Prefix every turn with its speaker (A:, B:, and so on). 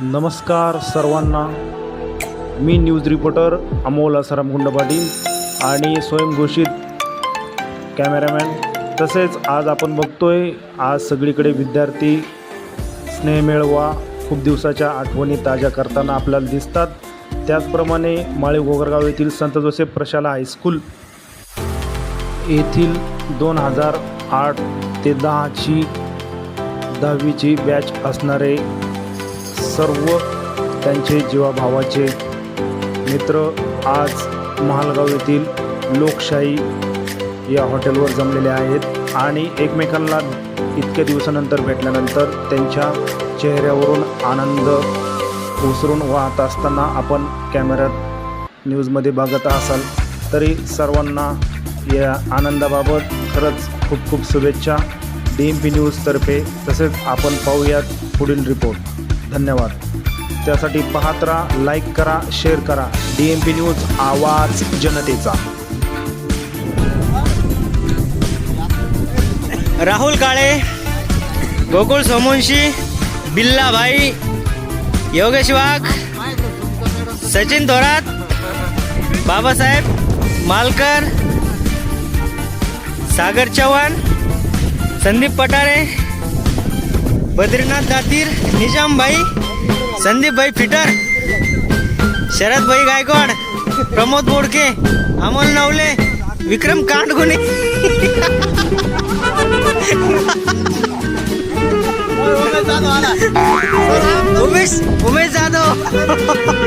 A: नमस्कार सर्वांना. मी न्यूज रिपोर्टर अमोल आसाराम गुंड पाटील आणि स्वयंघोषित कॅमेरामॅन. तसेच आज आपण बघतोय आज सगळीकडे विद्यार्थी स्नेहमेळवा खूप दिवसाच्या आठवणी ताज्या करताना आपल्याला दिसतात. त्याचप्रमाणे माळी गोगरगाव येथील संत जोसेफ प्रशाला हायस्कूल येथील दोन हजार आठ ते दहाची दहावीची बॅच असणारे सर्व त्यांचे जीवाभावाचे मित्र आज महालगाव येथील लोकशाही या हॉटेलवर जमलेले आहेत आणि एकमेकांना इतक्या दिवसानंतर भेटल्यानंतर त्यांच्या चेहऱ्यावरून आनंद उसरून वाहत असताना आपण कॅमेऱ्यात न्यूजमध्ये बघत असाल तरी सर्वांना या आनंदाबाबत खरंच खूप खूप शुभेच्छा. डी एम पी न्यूजतर्फे तसेच आपण पाहूयात पुढील रिपोर्ट. धन्यवाद. त्यासाठी पाहत राहा लाईक करा शेअर करा. डी एम पी न्यूज आवाज जनतेचा.
B: राहुल काळे गोकुळ सोमवंशी बिल्ला भाई योगेश वाघ सचिन थोरात बाबासाहेब मालकर सागर चव्हाण संदीप पटारे बद्रीनाथ दातीर निजाम भाई संदीप भाई फिटर शरद भाई गायकवाड प्रमोद बोडके अमोल नवले विक्रम कांडगुणे उमेश उमेश जाधव.